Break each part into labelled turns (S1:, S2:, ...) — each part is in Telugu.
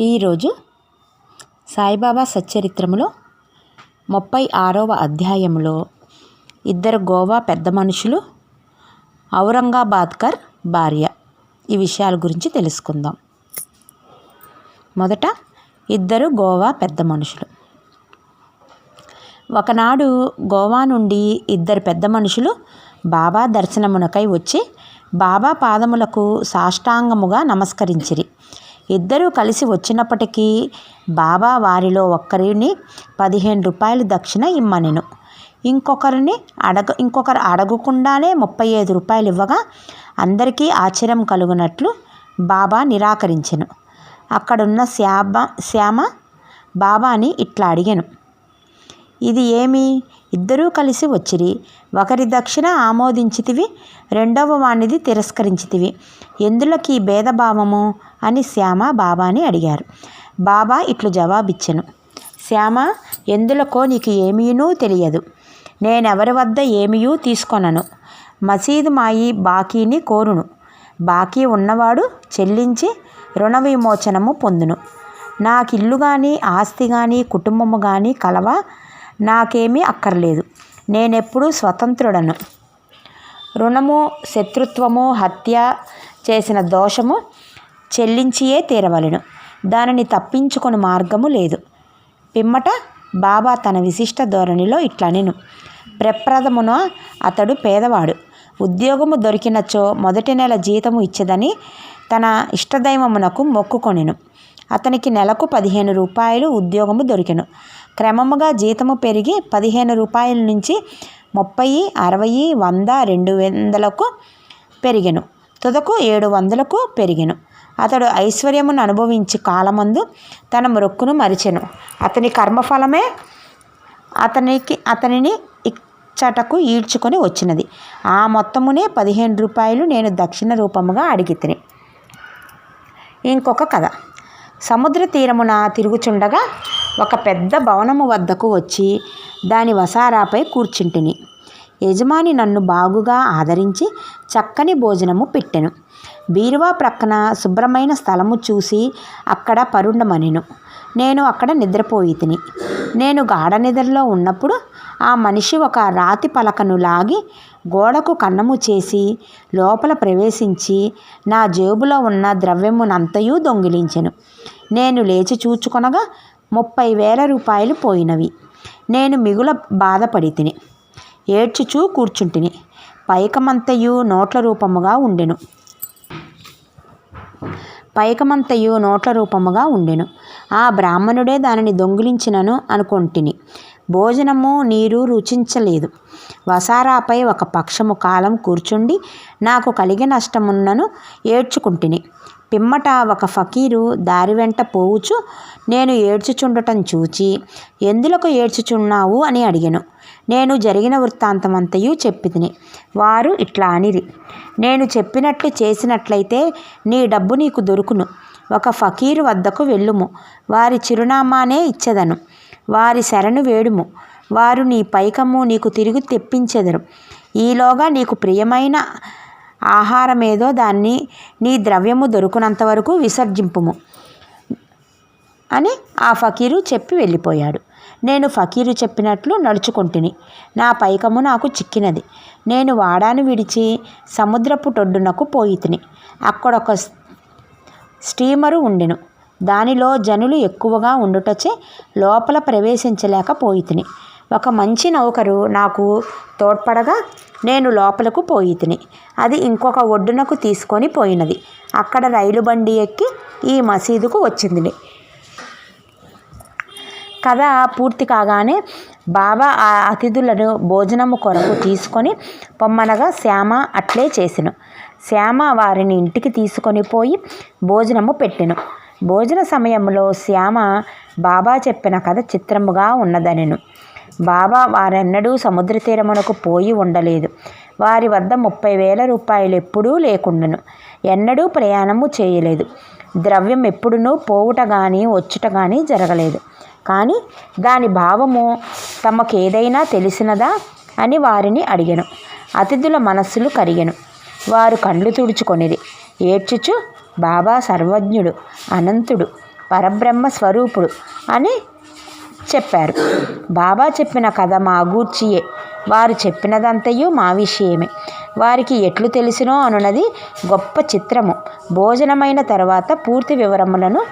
S1: ఈరోజు సాయిబాబా సచ్చరిత్రములో ముప్పై ఆరవ అధ్యాయంలో ఇద్దరు గోవా పెద్ద మనుషులు ఔరంగాబాద్కర్ భార్య. ఈ విషయాల గురించి తెలుసుకుందాం. మొదట ఇద్దరు గోవా పెద్ద మనుషులు. ఒకనాడు గోవా నుండి ఇద్దరు పెద్ద మనుషులు బాబా దర్శనమునకై వచ్చి బాబా పాదములకు సాష్టాంగముగా నమస్కరించిరి. ఇద్దరూ కలిసి వచ్చినప్పటికీ బాబా వారిలో ఒక్కరిని పదిహేను రూపాయలు దక్షిణ ఇమ్మనెను. ఇంకొకరిని అడగ ఇంకొకరు అడగకుండానే ముప్పై ఐదు రూపాయలు ఇవ్వగా అందరికీ ఆశ్చర్యం కలుగునట్లు బాబా నిరాకరించెను. అక్కడున్న శ్యామ శ్యామ బాబాని ఇట్లా అడిగాను. ఇది ఏమి? ఇద్దరూ కలిసి వచ్చిరి. ఒకరి దక్షిణ ఆమోదించితివి రెండవ వాణిది తిరస్కరించితివి. ఎందులోకి భేదభావము? అని శ్యామ బాబాని అడిగారు. బాబా ఇట్లు జవాబిచ్చెను. శ్యామ ఎందులకో నీకు ఏమీనూ తెలియదు. నేనెవరి వద్ద ఏమీయూ తీసుకొనను. మసీదు మాయి బాకీని కోరును. బాకీ ఉన్నవాడు చెల్లించి రుణ విమోచనము పొందును. నాకు ఇల్లు కానీ ఆస్తి కానీ కుటుంబము కానీ కలవా? నాకేమీ అక్కర్లేదు. నేనెప్పుడు స్వతంత్రుడను. రుణము శత్రుత్వము హత్య చేసిన దోషము చెల్లించియే తీరవలెను. దానిని తప్పించుకొని మార్గము లేదు. పిమ్మట బాబా తన విశిష్ట ధోరణిలో ఇట్లా నేను ప్రప్రథమున అతడు పేదవాడు. ఉద్యోగము దొరికినచో మొదటి నెల జీతము ఇచ్చదని తన ఇష్టదైవమునకు మొక్కుకొనెను. అతనికి నెలకు పదిహేను రూపాయలు ఉద్యోగము దొరికెను. క్రమముగా జీతము పెరిగి పదిహేను రూపాయల నుంచి ముప్పై అరవై వంద రెండు వందలకు పెరిగెను. తుదకు ఏడు వందలకు పెరిగెను. అతడు ఐశ్వర్యమును అనుభవించి కాలమందు తన మొక్కును మరిచెను. అతని కర్మఫలమే అతనికి అతనిని ఇచ్చటకు ఈడ్చుకొని వచ్చినది. ఆ మొత్తమునే పదిహేను రూపాయలు నేను దక్షిణ రూపముగా అడిగి ఇంకొక కథ. సముద్ర తీరమున తిరుగుచుండగా ఒక పెద్ద భవనము వద్దకు వచ్చి దాని వసారాపై కూర్చుంటిని. యజమాని నన్ను బాగుగా ఆదరించి చక్కని భోజనము పెట్టెను. బీరువా ప్రక్కన శుభ్రమైన స్థలము చూసి అక్కడ పరుండమనెను. నేను అక్కడ నిద్రపోయి తిని నేను గాఢ నిద్రలో ఉన్నప్పుడు ఆ మనిషి ఒక రాతి పలకను లాగి గోడకు కన్నము చేసి లోపల ప్రవేశించి నా జేబులో ఉన్న ద్రవ్యమునంతయూ దొంగిలించెను. నేను లేచి చూచుకొనగా ముప్పై వేల రూపాయలు పోయినవి. నేను మిగుల బాధపడి తిని ఏడ్చుచూ కూర్చుంటిని. పైకమంతయు నోట్ల రూపముగా ఉండెను. పైకమంతయు నోట్ల రూపముగా ఉండెను. ఆ బ్రాహ్మణుడే దానిని దొంగిలించినను అనుకొంటిని. భోజనము నీరు రుచించలేదు. వసారాపై ఒక పక్షము కాలం కూర్చుండి నాకు కలిగే నష్టమున్నను ఏడ్చుకుంటుని. పిమ్మట ఒక ఫకీరు దారి వెంట పోవుచు నేను ఏడ్చుచుండటం చూచి ఎందులకు ఏడ్చుచున్నావు? అని అడిగాను. నేను జరిగిన వృత్తాంతమంతయు చెప్పితిని. వారు ఇట్లా అనిరి. నేను చెప్పినట్లు చేసినట్లయితే నీ డబ్బు నీకు దొరుకును. ఒక ఫకీరు వద్దకు వెళ్ళుము. వారి చిరునామానే ఇచ్చేదను. వారి శరణు వేడుము. వారు నీ పైకము నీకు తిరిగి తెప్పించెదరు. ఈలోగా నీకు ప్రియమైన ఆహారమేదో దాన్ని నీ ద్రవ్యము దొరుకునంత వరకు విసర్జింపుము అని ఆ ఫకీరు చెప్పి వెళ్ళిపోయాడు. నేను ఫకీరు చెప్పినట్లు నడుచుకుంటుని. నా పైకము నాకు చిక్కినది. నేను వాడాను విడిచి సముద్రపు టొడ్డునకు పోయితిని. అక్కడొక స్టీమరు ఉండెను. దానిలో జనులు ఎక్కువగా ఉండుటచే లోపల ప్రవేశించలేకపోయితిని ఒక మంచి నౌకరు నాకు తోడ్పడగా నేను లోపలకు పోయితిని అది ఇంకొక ఒడ్డునకు తీసుకొని పోయినది. అక్కడ రైలు బండి ఎక్కి ఈ మసీదుకు వచ్చింది. కథ పూర్తి కాగానే బాబా ఆ అతిథులను భోజనము కొరకు తీసుకొని పొమ్మనగా శ్యామ అట్లే చేసెను. శ్యామ వారిని ఇంటికి తీసుకొని పోయి భోజనము పెట్టెను. భోజన సమయంలో శ్యామ బాబా చెప్పిన కథ చిత్రముగా ఉన్నదనెను. బాబా వారెన్నడూ సముద్ర తీరమునకు పోయి ఉండలేదు. వారి వద్ద ముప్పై వేల రూపాయలు ఎప్పుడూ లేకుండెను. ఎన్నడూ ప్రయాణము చేయలేదు. ద్రవ్యం ఎప్పుడునూ పోవుట కానీ వచ్చుట కానీ జరగలేదు. కానీ దాని భావము తమకేదైనా తెలిసినదా అని వారిని అడిగాను. అతిథుల మనస్సులు కరిగెను. వారు కండ్లు తుడుచుకొనిది ఏడ్చుచు బాబా సర్వజ్ఞుడు అనంతుడు పరబ్రహ్మ స్వరూపుడు అని చెప్పారు. బాబా చెప్పిన కథ మా గూర్చియే. వారు చెప్పినదంతయు మా విషయమే. వారికి ఎట్లు తెలిసినో అనున్నది గొప్ప చిత్రము. భోజనమైన తర్వాత పూర్తి వివరములను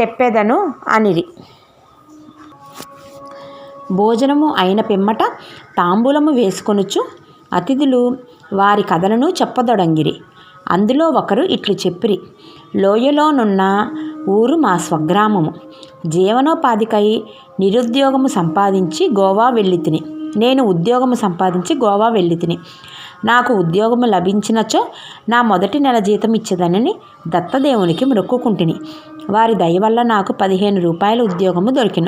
S1: చెప్పేదను అనిరి. భోజనము అయిన పిమ్మట తాంబూలము వేసుకొనుచు అతిథులు వారి కథలను చెప్పదొడంగిరి. అందులో ఒకరు ఇట్లు చెప్పిరి. లోయలోనున్న ఊరు మా స్వగ్రామము. జీవనోపాధికై నిరుద్యోగము సంపాదించి గోవా వెళ్ళి తిని నేను ఉద్యోగము సంపాదించి గోవా వెళ్ళి తిని నాకు ఉద్యోగము లభించినచో నా మొదటి నెల జీతం ఇచ్చేదనని దత్తదేవునికి మొక్కుకుంటుని. వారి దయ వల్ల నాకు పదిహేను రూపాయల ఉద్యోగము దొరికిన.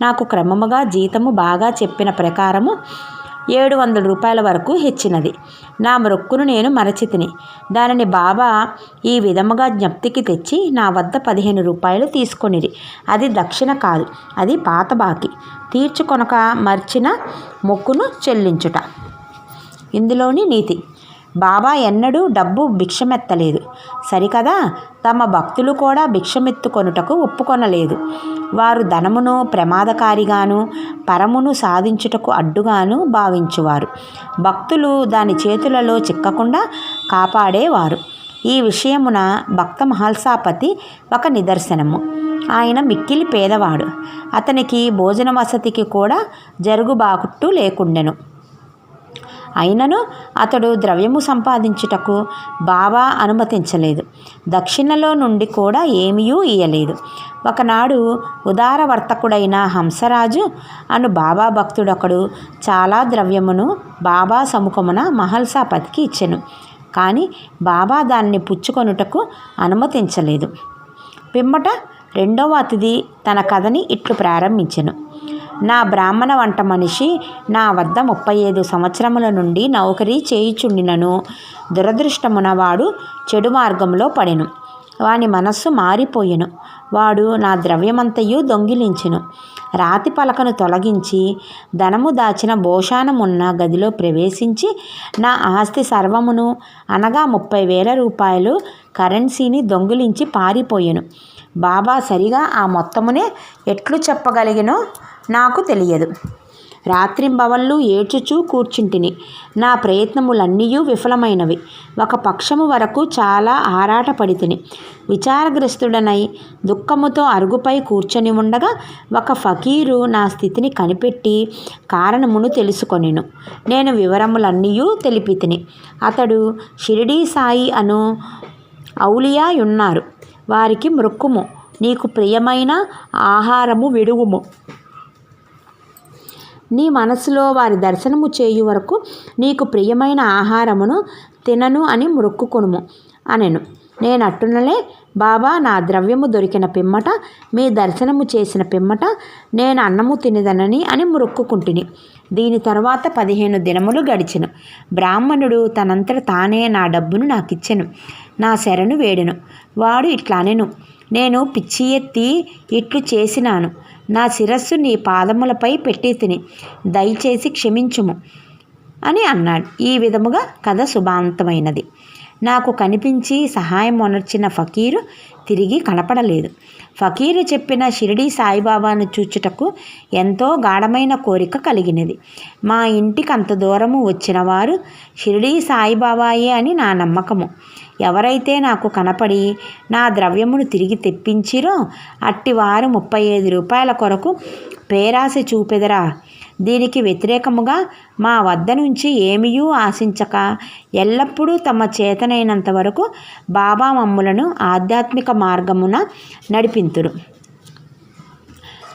S1: నాకు క్రమముగా జీతము బాగా చెప్పిన ప్రకారము ఏడు వందల రూపాయల వరకు హెచ్చినది. నా మొక్కును నేను మరచితిని. దానిని బాబా ఈ విధముగా జ్ఞప్తికి తెచ్చి నా వద్ద పదిహేను రూపాయలు తీసుకొనిరి. అది దక్షిణ కాదు అది పాత బాకి. తీర్చుకొనక మర్చిన మొక్కును చెల్లించుట. ఇందులోని నీతి. బాబా ఎన్నడూ డబ్బు భిక్షమెత్తలేదు. సరికదా? తమ భక్తులు కూడా భిక్షమెత్తుకొనుటకు ఒప్పుకొనలేదు. వారు ధనమును ప్రమాదకారిగాను పరమును సాధించుటకు అడ్డుగాను భావించువారు. భక్తులు దాని చేతులలో చిక్కకుండా కాపాడేవారు. ఈ విషయమున భక్త మహల్సాపతి ఒక నిదర్శనము. ఆయన మిక్కిలి పేదవాడు. అతనికి భోజన వసతికి కూడా జరుగుబాకుట్టు లేకుండెను. అయినను అతడు ద్రవ్యము సంపాదించుటకు బాబా అనుమతించలేదు. దక్షిణలో నుండి కూడా ఏమీయూ ఇయ్యలేదు. ఒకనాడు ఉదారవర్తకుడైన హంసరాజు అను బాబా భక్తుడొకడు చాలా ద్రవ్యమును బాబా సముఖమున మహల్సాపతికి ఇచ్చెను. కానీ బాబా దాన్ని పుచ్చుకొనుటకు అనుమతించలేదు. పిమ్మట రెండవ అతిథి తన కథని ఇట్లు ప్రారంభించెను. నా బ్రాహ్మణ వంట మనిషి నా వద్ద ముప్పై ఐదు సంవత్సరముల నుండి నౌకరీ చేయుచుండినను. దురదృష్టమున వాడు చెడు మార్గంలో పడెను. వాని మనస్సు మారిపోయెను. వాడు నా ద్రవ్యమంతయు దొంగిలించెను. రాతి పలకను తొలగించి ధనము దాచిన భోషానమున్న గదిలో ప్రవేశించి నా ఆస్తి సర్వమును అనగా ముప్పై వేల రూపాయలు కరెన్సీని దొంగిలించి పారిపోయెను. బాబా సరిగా ఆ మొత్తమునే ఎట్లు చెప్పగలిగినో? నాకు తెలియదు. రాత్రింబవళ్ళు ఏడ్చుచూ కూర్చుంటిని. నా ప్రయత్నములన్నీ విఫలమైనవి. ఒక పక్షము వరకు చాలా ఆరాటపడితిని. విచారగ్రస్తుడనై దుఃఖముతో అరుగుపై కూర్చొని ఉండగా ఒక ఫకీరు నా స్థితిని కనిపెట్టి కారణమును తెలుసుకొనిను. నేను వివరములన్నీ తెలిపితిని. అతడు షిరిడీ సాయి అను ఔలియా ఉన్నారు వారికి మృక్కుము. నీకు ప్రియమైన ఆహారము విడువుము. నీ మనసులో వారి దర్శనము చేయు వరకు నీకు ప్రియమైన ఆహారమును తినను అని మొక్కుకొనుము అనెను. నేనట్టునలే బాబా నా ద్రవ్యము దొరికిన పిమ్మట మీ దర్శనము చేసిన పిమ్మట నేను అన్నము తినదనని అని మొక్కుకుంటుని దీని తర్వాత పదిహేను దినములు గడిచెను. బ్రాహ్మణుడు తనంతట తానే నా డబ్బును నాకు ఇచ్చెను నా శరణు వేడెను. వాడు ఇట్లా అనెను నేను పిచ్చి ఎత్తి ఇట్లు చేసినాను. నా శిరస్సు నీ పాదములపై పెట్టి తిని దయచేసి క్షమించుము అని అన్నాడు. ఈ విధముగా కథ శుభాంతమైనది. నాకు కనిపించి సహాయం ఒనర్చిన ఫకీరు తిరిగి కనపడలేదు. ఫకీరు చెప్పిన షిరిడీ సాయిబాబాను చూచుటకు ఎంతో గాఢమైన కోరిక కలిగినది. మా ఇంటికి అంత దూరము వచ్చిన వారు షిరిడీ సాయిబాబాయే అని నా నమ్మకము. ఎవరైతే నాకు కనపడి నా ద్రవ్యమును తిరిగి తెప్పించిరో అట్టివారు ముప్పై ఐదు రూపాయల కొరకు పేరాశ చూపెదరా. దీనికి వ్యతిరేకముగా మా వద్ద నుంచి ఏమీయూ ఆశించక ఎల్లప్పుడూ తమ చేతనైనంత వరకు బాబా మమ్ములను ఆధ్యాత్మిక మార్గమున నడిపింతురు.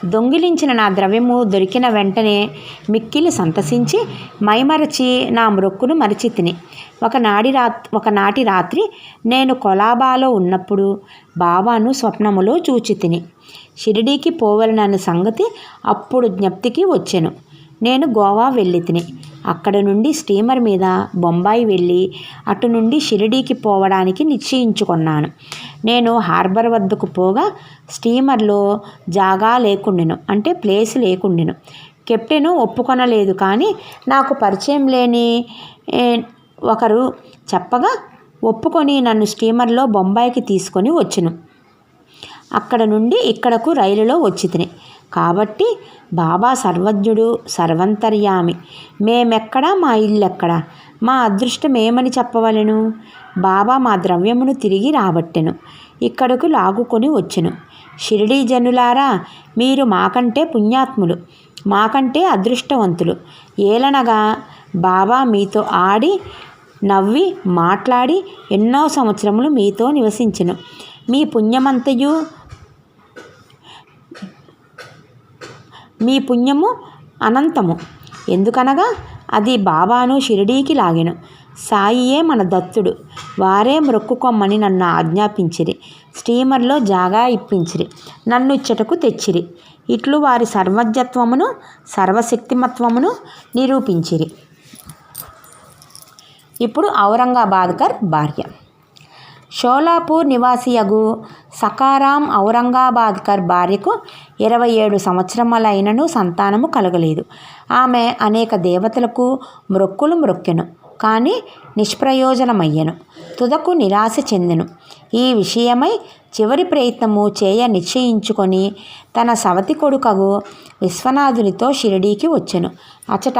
S1: దొంగిలించిన నా ద్రవ్యము దొరికిన వెంటనే మిక్కిలి సంతసించి మైమరచి నా మ్రొక్కును మరిచి తిని ఒకనాడి రాత్ ఒకనాటి రాత్రి నేను కొలాబాలో ఉన్నప్పుడు బాబాను స్వప్నములో చూచి తిని షిరిడీకి పోవలనన్న సంగతి అప్పుడు జ్ఞప్తికి వచ్చాను. నేను గోవా వెళ్ళి తిని అక్కడ నుండి స్టీమర్ మీద బొంబాయి వెళ్ళి అటు నుండి షిరిడీకి పోవడానికి నిశ్చయించుకున్నాను. నేను హార్బర్ వద్దకు పోగా స్టీమర్లో జాగా లేకుండెను అంటే ప్లేస్ లేకుండెను. కెప్టెను ఒప్పుకొనలేదు కానీ నాకు పరిచయం లేని ఒకరు చెప్పగా ఒప్పుకొని నన్ను స్టీమర్లో బొంబాయికి తీసుకొని వచ్చును. అక్కడ నుండి ఇక్కడకు రైలులో వచ్చి తిని కాబట్టి బాబా సర్వజ్ఞుడు సర్వంతర్యామి. మేమెక్కడా? మా ఇల్లెక్కడా? మా అదృష్టం ఏమని చెప్పవలెను? బాబా మా ద్రవ్యమును తిరిగి రాబట్టెను. ఇక్కడకు లాగుకొని వచ్చెను. షిరిడీ జనులారా మీరు మాకంటే పుణ్యాత్ములు మాకంటే అదృష్టవంతులు. ఏలనగా బాబా మీతో ఆడి నవ్వి మాట్లాడి ఎన్నో సంవత్సరములు మీతో నివసించెను. మీ పుణ్యమంతయు మీ పుణ్యము అనంతము. ఎందుకనగా అది బాబాను షిరిడీకి లాగెను. సాయియే మన దత్తుడు. వారే మ్రొక్కుకొమ్మని నన్ను ఆజ్ఞాపించిరి. స్టీమర్లో జాగా ఇప్పించిరి. నన్ను ఇచ్చటకు తెచ్చిరి. ఇట్లు వారి సర్వజ్ఞత్వమును సర్వశక్తిమత్వమును నిరూపించిరి. ఇప్పుడు ఔరంగాబాద్కర్ భార్య. షోలాపూర్ నివాసియగు సకారాం ఔరంగాబాద్కర్ భార్యకు ఇరవై ఏడు సంవత్సరములైనను సంతానము కలగలేదు. ఆమె అనేక దేవతలకు మ్రొక్కులు మ్రొక్కెను కానీ నిష్ప్రయోజనమయ్యెను తుదకు నిరాశ చెందెను. ఈ విషయమై చివరి ప్రయత్నము చేయ నిశ్చయించుకొని తన సవతి కొడుకగు విశ్వనాథునితో షిరిడీకి వచ్చెను. అచట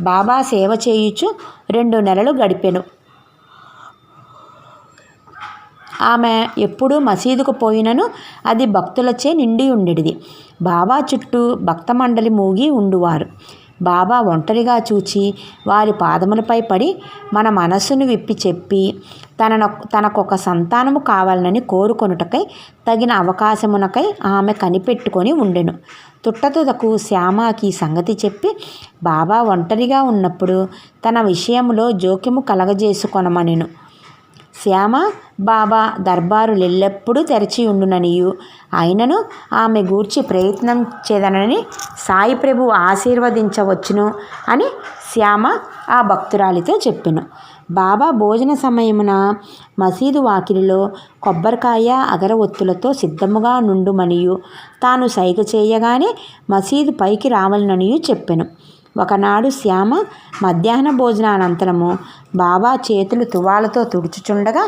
S1: బాబా సేవ చేయుచు రెండు నెలలు గడిపెను. ఆమె ఎప్పుడూ మసీదుకు పోయినను అది భక్తులచే నిండి ఉండేది బాబా చుట్టూ భక్త మండలి మూగి ఉండువారు. బాబా ఒంటరిగా చూచి వారి పాదములపై పడి మన మనస్సును విప్పి చెప్పి తనను తనకొక సంతానము కావాలని కోరుకొనుటకై తగిన అవకాశమునకై ఆమె కనిపెట్టుకొని ఉండెను. తుట్టతుదకు శ్యామకి సంగతి చెప్పి బాబా ఒంటరిగా ఉన్నప్పుడు తన విషయంలో జోక్యము కలగజేసుకొనమనెను. శ్యామ బాబా దర్బారులెల్లప్పుడూ తెరచి ఉండుననియు. అయినను ఆమె గూర్చి ప్రయత్నం చేదనని సాయి ప్రభు ఆశీర్వదించవచ్చును అని శ్యామ ఆ భక్తురాలితో చెప్పెను. బాబా భోజన సమయమున మసీదు వాకిలిలో కొబ్బరికాయ అగరవత్తులతో సిద్ధముగా నుండుమనియు. తాను సైగ చేయగానే మసీదు పైకి రావాలననియు చెప్పెను. ఒకనాడు శ్యామ మధ్యాహ్న భోజనానంతరము బాబా చేతులు తువాలతో తుడుచుచుండగా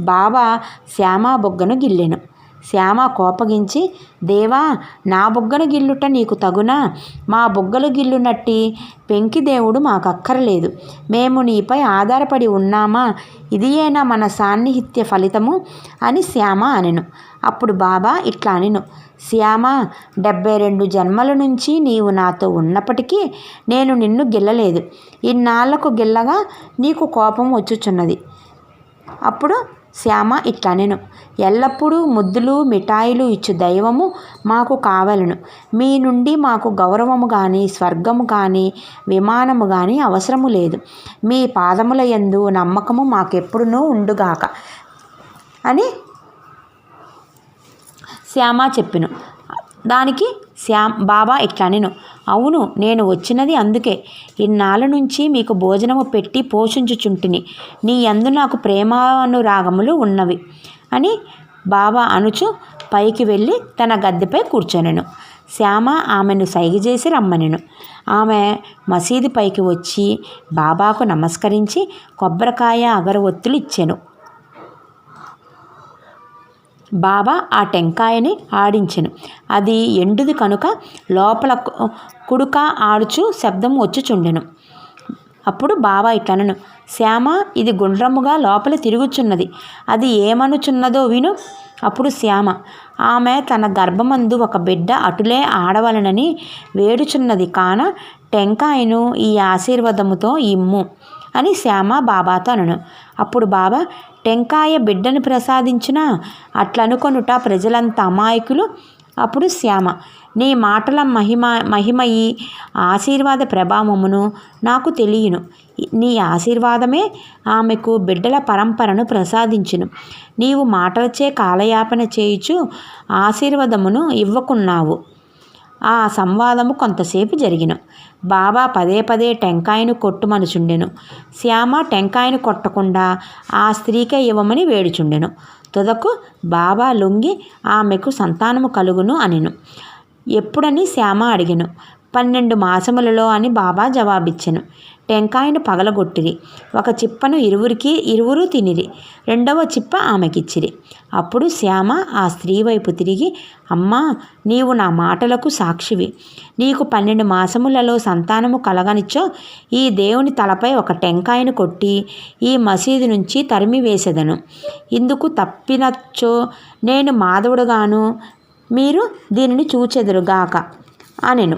S1: బాబా శ్యామ బొగ్గను గిల్లెను. శ్యామ కోపగించి దేవా నా బుగ్గను గిల్లుట నీకు తగునా? మా బుగ్గలు గిల్లునట్టి పెంకిదేవుడు మాకక్కర్లేదు. మేము నీపై ఆధారపడి ఉన్నామా? ఇదియేనా మన సాన్నిహిత్య ఫలితము అని శ్యామ అనెను. అప్పుడు బాబా ఇట్లా అనెను. శ్యామ డెబ్బై రెండు జన్మల నుంచి నీవు నాతో ఉన్నప్పటికీ నేను నిన్ను గిల్లలేదు. ఇన్నాళ్ళకు గిల్లగా నీకు కోపం వచ్చుచున్నది. అప్పుడు శ్యామ ఇట్లనెను ఎల్లప్పుడూ ముద్దులు మిఠాయిలు ఇచ్చు దైవము మాకు కావలను. మీ నుండి మాకు గౌరవము కానీ స్వర్గము కానీ విమానము కానీ అవసరము లేదు. మీ పాదముల యందు నమ్మకము మాకెప్పుడునూ ఉండుగాక అని శ్యామ చెప్పెను. దానికి శ్యామ్ బాబా ఇట్లా నేను అవును నేను వచ్చినది అందుకే. ఇన్నాళ్ళ నుంచి మీకు భోజనము పెట్టి పోషించుచుంటిని. నీ యందు నాకు ప్రేమానురాగములు ఉన్నవి అని బాబా అనుచు పైకి వెళ్ళి తన గద్దెపై కూర్చొనెను. శ్యామ ఆమెను సైగ చేసి రమ్మనెను. ఆమె మసీదు పైకి వచ్చి బాబాకు నమస్కరించి కొబ్బరికాయ అగరవత్తులు ఇచ్చాను. బాబా ఆ టెంకాయని ఆడించెను. అది ఎండుది కనుక లోపల కుడుక ఆడుచు శబ్దం వచ్చుచుండెను. అప్పుడు బాబా ఇట్లనను శ్యామ ఇది గుండ్రముగా లోపల తిరుగుచున్నది. అది ఏమనుచున్నదో విను. అప్పుడు శ్యామ ఆమె తన గర్భమందు ఒక బిడ్డ అటులే ఆడవలనని వేడుచున్నది కాన టెంకాయను ఈ ఆశీర్వాదముతో ఇమ్ము అని శ్యామ బాబాతో అనను. అప్పుడు బాబా టెంకాయ బిడ్డను ప్రసాదించిన అట్లనుకొనుట ప్రజలంత అమాయకులు. అప్పుడు శ్యామ నీ మాటల మహిమ మహిమయి ఆశీర్వాద ప్రభావమును నాకు తెలియను. నీ ఆశీర్వాదమే ఆమెకు బిడ్డల పరంపరను ప్రసాదించును. నీవు మాటలచే కాలయాపన చేయుచు ఆశీర్వాదమును ఇవ్వకున్నావు. ఆ సంవాదము కొంతసేపు జరిగిన. బాబా పదే పదే టెంకాయను కొట్టుమనుచుండెను. శ్యామ టెంకాయను కొట్టకుండా ఆ స్త్రీకే ఇవ్వమని వేడుచుండెను. తుదకు బాబా లొంగి ఆమెకు సంతానము కలుగును అనెను. ఎప్పుడని శ్యామ అడిగెను. పన్నెండు మాసములలో అని బాబా జవాబిచ్చెను. టెంకాయను పగలగొట్టిరి. ఒక చిప్పను ఇరువురికి ఇరువురు తినిరి. రెండవ చిప్ప ఆమెకిచ్చిరి. అప్పుడు శ్యామ ఆ స్త్రీ వైపు తిరిగి అమ్మా నీవు నా మాటలకు సాక్షివి. నీకు పన్నెండు మాసములలో సంతానము కలగనిచ్చో ఈ దేవుని తలపై ఒక టెంకాయను కొట్టి ఈ మసీదు నుంచి తరిమి వేసేదను ఇందుకు తప్పినచ్చో నేను మాధవుడుగాను. మీరు దీనిని చూచెదురుగాక అనెను.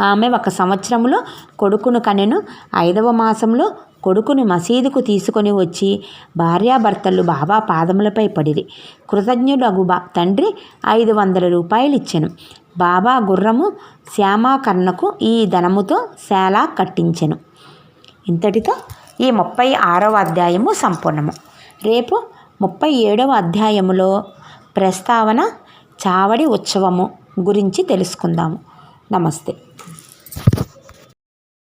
S1: ఆమె ఒక సంవత్సరంలో కొడుకును కనెను. ఐదవ మాసంలో కొడుకుని మసీదుకు తీసుకొని వచ్చి భార్యాభర్తలు బాబా పాదములపై పడిరి. కృతజ్ఞుడగు తండ్రి ఐదు వందల రూపాయలు ఇచ్చెను బాబా గుర్రము శ్యామాకర్ణకు ఈ ధనముతో శాలా కట్టించెను. ఇంతటితో ఈ ముప్పై ఆరవ అధ్యాయము సంపూర్ణము. రేపు ముప్పై ఏడవ అధ్యాయములో ప్రస్తావన చావడి ఉత్సవము గురించి తెలుసుకుందాము. నమస్తే.